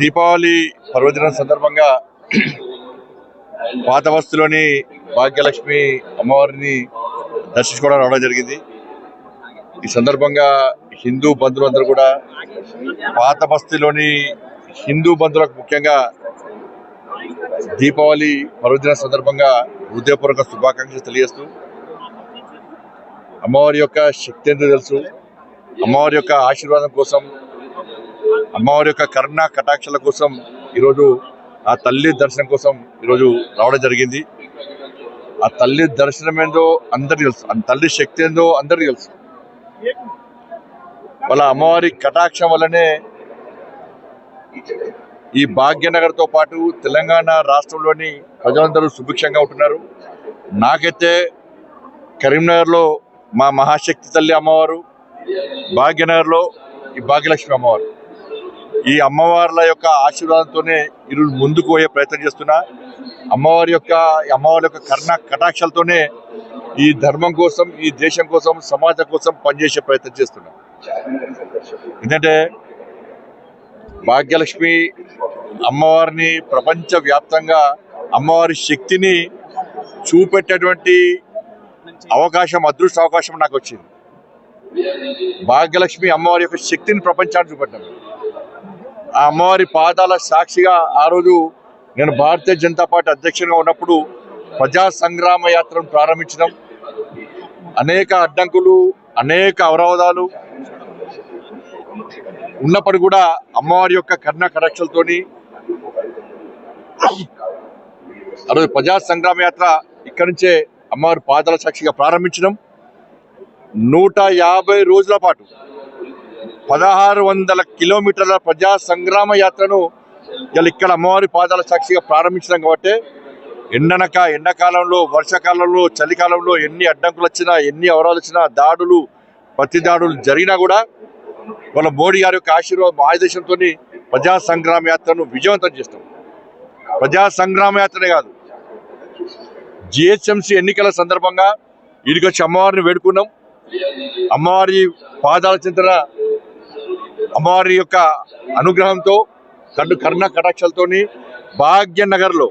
దీపావళి పర్వదినం సందర్భంగా పాత వస్తులోని భాగ్యలక్ష్మి అమ్మవారిని దర్శించుకోవడం రావడం జరిగింది. ఈ సందర్భంగా హిందూ బంధువులందరూ కూడా పాత బస్తీలోని హిందూ బంధువులకు ముఖ్యంగా దీపావళి పర్వదిన సందర్భంగా హృదయపూర్వక శుభాకాంక్షలు తెలియజేస్తూ అమ్మవారి యొక్క శక్తి ఎంతో తెలుసు. అమ్మవారి యొక్క ఆశీర్వాదం కోసం అమ్మవారి యొక్క కరుణ కటాక్షల కోసం ఈరోజు ఆ తల్లి దర్శనం కోసం ఈరోజు రావడం జరిగింది. ఆ తల్లి దర్శనం ఏందో అందరికి తెలుసు. ఆ తల్లి శక్తి ఏందో అందరికి తెలుసు. వాళ్ళ అమ్మవారి కటాక్షం వల్లనే ఈ భాగ్యనగర్తో పాటు తెలంగాణ రాష్ట్రంలోని ప్రజలందరూ సుభిక్షంగా ఉంటున్నారు. నాకైతే కరీంనగర్లో మా మహాశక్తి తల్లి అమ్మవారు భాగ్యనగర్లో ఈ భాగ్యలక్ష్మి అమ్మవారు. ఈ అమ్మవార్ల యొక్క ఆశీర్వాదంతోనే ఈరోజు ముందుకు పోయే ప్రయత్నం చేస్తున్నా. అమ్మవారి యొక్క అమ్మవారి యొక్క కర్ణ కటాక్షలతోనే ఈ ధర్మం కోసం ఈ దేశం కోసం సమాజం కోసం పనిచేసే ప్రయత్నం చేస్తున్నా. ఎందుకంటే భాగ్యలక్ష్మి అమ్మవారిని ప్రపంచవ్యాప్తంగా అమ్మవారి శక్తిని చూపెట్టేటువంటి అవకాశం అదృష్ట అవకాశం నాకు వచ్చింది. భాగ్యలక్ష్మి అమ్మవారి యొక్క శక్తిని ప్రపంచానికి చూపెట్టాను ఆ అమ్మవారి పాదాల సాక్షిగా ఆ రోజు నేను భారతీయ జనతా పార్టీ అధ్యక్షునిగా ఉన్నప్పుడు ప్రజా సంగ్రామ యాత్రను ప్రారంభించడం అనేక అడ్డంకులు అనేక అవరోధాలు ఉన్నప్పుడు కూడా అమ్మవారి యొక్క కర్ణ కరక్షలతోని ఆ రోజు ప్రజా సంగ్రామ యాత్ర ఇక్కడి నుంచే అమ్మవారి పాదాల సాక్షిగా ప్రారంభించడం నూట యాభై రోజుల పాటు పదహారు వందల కిలోమీటర్ల ప్రజా సంగ్రామ యాత్రను ఇలా ఇక్కడ అమ్మవారి పాదాల సాక్షిగా ప్రారంభించడం కాబట్టి ఎండనక ఎండాకాలంలో వర్షాకాలంలో చలికాలంలో ఎన్ని అడ్డంకులు వచ్చినా ఎన్ని అవరాలు వచ్చినా దాడులు ప్రతి దాడులు జరిగినా కూడా వాళ్ళ మోడీ గారి యొక్క ఆశీర్వాదం ఆయుధంతో ప్రజా సంగ్రామ యాత్రను విజయవంతం చేస్తాం. ప్రజా సంగ్రామ యాత్రనే కాదు జిహెచ్ఎంసీ ఎన్నికల సందర్భంగా ఇదిగొచ్చి అమ్మవారిని వేడుకున్నాం. అమ్మవారి పాదాల చింతన అమ్మవారి యొక్క అనుగ్రహంతో కన్ను కర్ణ కటాక్షలతోని భాగ్యనగర్లో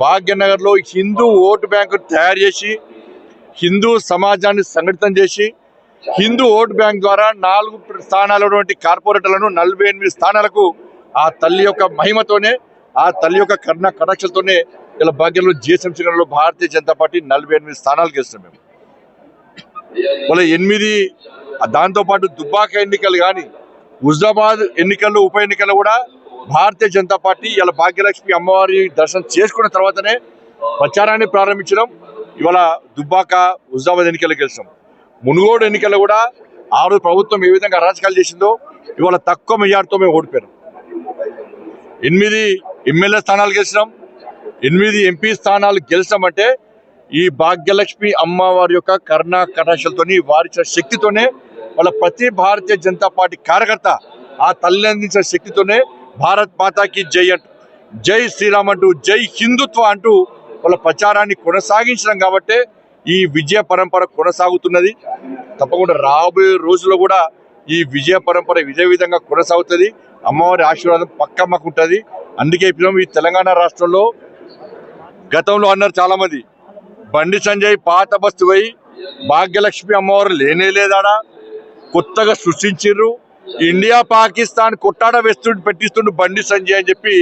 భాగ్యనగర్లో హిందూ ఓటు బ్యాంకు తయారు చేసి హిందూ సమాజాన్ని సంఘటితం చేసి హిందూ ఓటు బ్యాంక్ ద్వారా నాలుగు స్థానాలు కార్పొరేటర్లను నలభై ఎనిమిది స్థానాలకు ఆ తల్లి యొక్క మహిమతోనే ఆ తల్లి యొక్క కర్ణ కటాక్షలతోనే ఇలా భాగ్యంలో జిఎస్ఎంసీ లో భారతీయ జనతా పార్టీ నలభై ఎనిమిది స్థానాలు గెలుస్తాం మేము. వాళ్ళ ఎనిమిది దాంతో పాటు దుబ్బాక ఎన్నికలు కానీ హుజాబాద్ ఎన్నికల్లో ఉప ఎన్నికల్లో కూడా భారతీయ జనతా పార్టీ ఇలా భాగ్యలక్ష్మి అమ్మవారి దర్శనం చేసుకున్న తర్వాతనే ప్రచారాన్ని ప్రారంభించడం. ఇవాళ దుబ్బాక హుజాబాద్ ఎన్నికలు గెలిచాం. మునుగోడు ఎన్నికల్లో కూడా ఆ రోజు ప్రభుత్వం ఏ విధంగా అరాచకాలు చేసిందో ఇవాళ తక్కువ మెజార్టీతో మేము ఓడిపోయాం. ఎనిమిది ఎమ్మెల్యే స్థానాలు గెలిచినాం. ఎనిమిది ఎంపీ స్థానాలు గెలిచామంటే ఈ భాగ్యలక్ష్మి అమ్మవారి యొక్క కర్ణ కటాక్షలతోని వారి శక్తితోనే వాళ్ళ ప్రతి భారతీయ జనతా పార్టీ కార్యకర్త ఆ తల్లి అందించిన శక్తితోనే భారత్ మాతాకి జై అంటూ జై శ్రీరామ్ అంటూ జై హిందుత్వ అంటూ వాళ్ళ ప్రచారాన్ని కొనసాగించడం కాబట్టే ఈ విజయ పరంపర కొనసాగుతున్నది. తప్పకుండా రాబోయే రోజుల్లో కూడా ఈ విజయ పరంపర ఇదే విధంగా కొనసాగుతుంది. అమ్మవారి ఆశీర్వాదం పక్కమ్మకు ఉంటుంది అందుకే ఇప్పుడు ఈ తెలంగాణ రాష్ట్రంలో గతంలో అన్నారు చాలామంది బండి సంజయ్ పాత బస్తువై భాగ్యలక్ష్మి అమ్మవారు లేనే లేదాడా? కొత్తగా సృష్టించిర్రు. ఇండియా పాకిస్తాన్ కొట్టాడ వేస్తు పెట్టిస్తుండు బండి సంజయ్ అని చెప్పి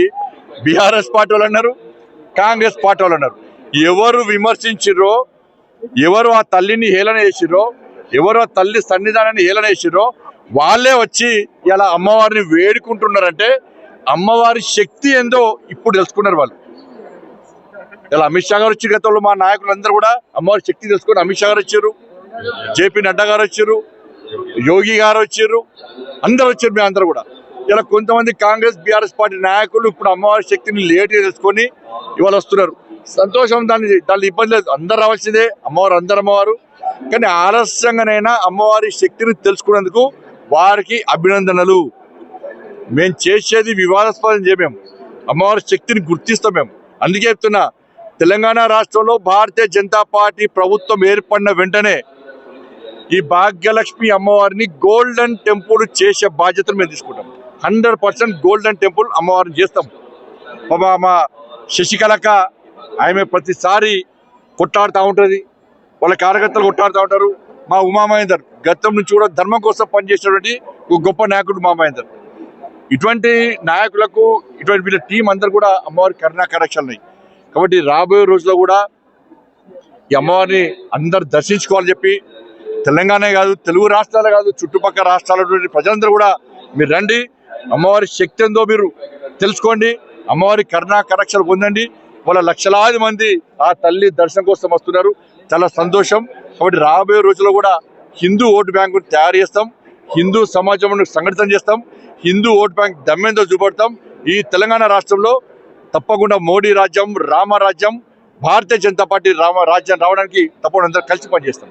బీఆర్ఎస్ పార్టీ వాళ్ళు అన్నారు కాంగ్రెస్ పార్టీ వాళ్ళు అన్నారు. ఎవరు విమర్శించిర్రో ఎవరు ఆ తల్లిని హేళన చేసిర్రో ఎవరు ఆ తల్లి సన్నిధానాన్ని హేళన చేసిర్రో వాళ్ళే వచ్చి ఇలా అమ్మవారిని వేడుకుంటున్నారంటే అమ్మవారి శక్తి ఏందో ఇప్పుడు తెలుసుకున్నారు వాళ్ళు. ఇలా అమిత్ షా గారు వచ్చి గతంలో మా నాయకులందరూ కూడా అమ్మవారి శక్తి తెలుసుకొని అమిత్ షా గారు వచ్చారు. జేపీ నడ్డా గారు వచ్చారు. యోగి గారు వచ్చారు. అందరు వచ్చారు మేము అందరూ కూడా. ఇలా కొంతమంది కాంగ్రెస్ బీఆర్ఎస్ పార్టీ నాయకులు ఇప్పుడు అమ్మవారి శక్తిని లేట్గా తెలుసుకొని ఇవాళ వస్తున్నారు. సంతోషం దాన్ని దాని ఇబ్బంది లేదు. అందరు రావాల్సిందే. అమ్మవారు అందరు అమ్మవారు. కానీ ఆలస్యంగానైనా అమ్మవారి శక్తిని తెలుసుకునేందుకు వారికి అభినందనలు. మేము చేసేది వివాదాస్పదం చేయమేము అమ్మవారి శక్తిని గుర్తిస్తాం మేము. అందుకే చెప్తున్నా తెలంగాణ రాష్ట్రంలో భారతీయ జనతా పార్టీ ప్రభుత్వం ఏర్పడిన వెంటనే ఈ భాగ్యలక్ష్మి అమ్మవారిని గోల్డెన్ టెంపుల్ చేసే బాధ్యతను మేము తీసుకుంటాం. హండ్రెడ్ పర్సెంట్ గోల్డెన్ టెంపుల్ అమ్మవారిని చేస్తాం. మా మా శశికళక ఆమె ప్రతిసారి కొట్లాడుతూ ఉంటుంది. వాళ్ళ కార్యకర్తలు కొట్లాడుతూ ఉంటారు. మా ఉమామహేందర్ గతం నుంచి కూడా ధర్మం కోసం పనిచేసినటువంటి ఒక గొప్ప నాయకుడు ఉమామహేందర్ ఇటువంటి నాయకులకు ఇటువంటి వీళ్ళ టీం అందరు కూడా అమ్మవారి కరుణా కరక్షలు ఉన్నాయి. కాబట్టి రాబోయే రోజుల్లో కూడా ఈ అమ్మవారిని అందరు దర్శించుకోవాలని చెప్పి తెలంగాణ కాదు తెలుగు రాష్ట్రాలే కాదు చుట్టుపక్కల రాష్ట్రాలటువంటి ప్రజలందరూ కూడా మీరు రండి. అమ్మవారి శక్తి ఎంతో మీరు తెలుసుకోండి. అమ్మవారి కరుణా కరక్షలు పొందండి. వాళ్ళ లక్షలాది మంది ఆ తల్లి దర్శనం కోసం వస్తున్నారు. చాలా సంతోషం. కాబట్టి రాబోయే రోజుల్లో కూడా హిందూ ఓటు బ్యాంకు తయారు చేస్తాం. హిందూ సమాజం సంఘటితం చేస్తాం. హిందూ ఓటు బ్యాంక్ దమ్మేందో చూపెడతాం. ఈ తెలంగాణ రాష్ట్రంలో తప్పకుండా మోడీ రాజ్యం రామరాజ్యం భారతీయ జనతా పార్టీ రామ రాజ్యం రావడానికి తప్పకుండా అందరూ కలిసి పనిచేస్తాం.